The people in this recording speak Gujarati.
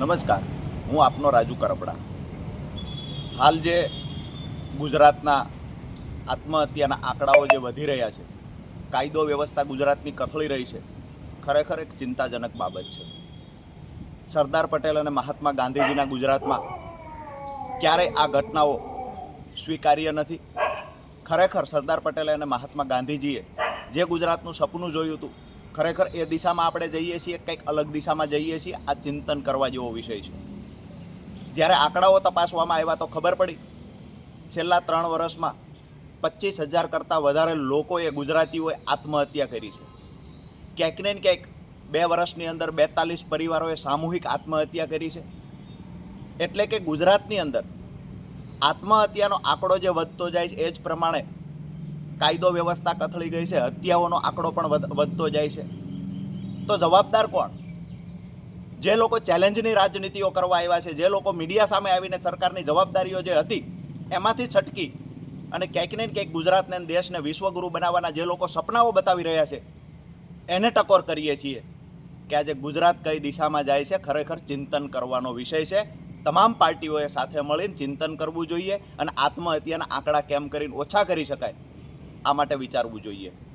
નમસ્કાર. હું આપનો રાજુ કરપડા. હાલ જે ગુજરાતના આત્મહત્યાના આંકડાઓ જે વધી રહ્યા છે, કાયદો વ્યવસ્થા ગુજરાતની કથળી રહી છે, ખરેખર એક ચિંતાજનક બાબત છે. સરદાર પટેલ અને મહાત્મા ગાંધીજીના ગુજરાતમાં ક્યારેય આ ઘટનાઓ સ્વીકાર્ય નથી. ખરેખર સરદાર પટેલ અને મહાત્મા ગાંધીજીએ જે ગુજરાતનું સપનું જોયું હતું ખરેખર એ દિશામાં આપણે જઈએ છીએ, કંઈક અલગ દિશામાં જઈએ છીએ, આ ચિંતન કરવા જેવો વિષય છે. જ્યારે આંકડાઓ તપાસવામાં આવ્યા તો ખબર પડી. છેલ્લા ત્રણ વર્ષમાં પચીસ હજાર કરતાં વધારે લોકોએ ગુજરાતીઓએ આત્મહત્યા કરી છે. ક્યાંક ને ક્યાંક બે વર્ષની અંદર બેતાલીસ પરિવારોએ સામૂહિક આત્મહત્યા કરી છે. એટલે કે ગુજરાતની અંદર આત્મહત્યાનો આંકડો જે વધતો જાય છે, એ જ પ્રમાણે કાયદો વ્યવસ્થા કથળી ગઈ છે, હત્યાઓનો આંકડો પણ વધતો જાય છે. તો જવાબદાર કોણ? જે લોકો ચેલેન્જની રાજનીતિઓ કરવા આવ્યા છે, જે લોકો મીડિયા સામે આવીને સરકારની જવાબદારીઓ જે હતી, એમાંથી છટકી અને ક્યાંક ને ક્યાંક ગુજરાતને દેશને વિશ્વગુરુ બનાવવાના જે લોકો સપનાઓ બતાવી રહ્યા છે, એને ટકોર કરીએ છીએ કે આજે ગુજરાત કઈ દિશામાં જાય છે, ખરેખર ચિંતન કરવાનો વિષય છે. તમામ પાર્ટીઓએ સાથે મળીને ચિંતન કરવું જોઈએ અને આત્મહત્યાના આંકડા કેમ કરીને ઓછા કરી શકાય? આ માટે વિચારવું જોઈએ.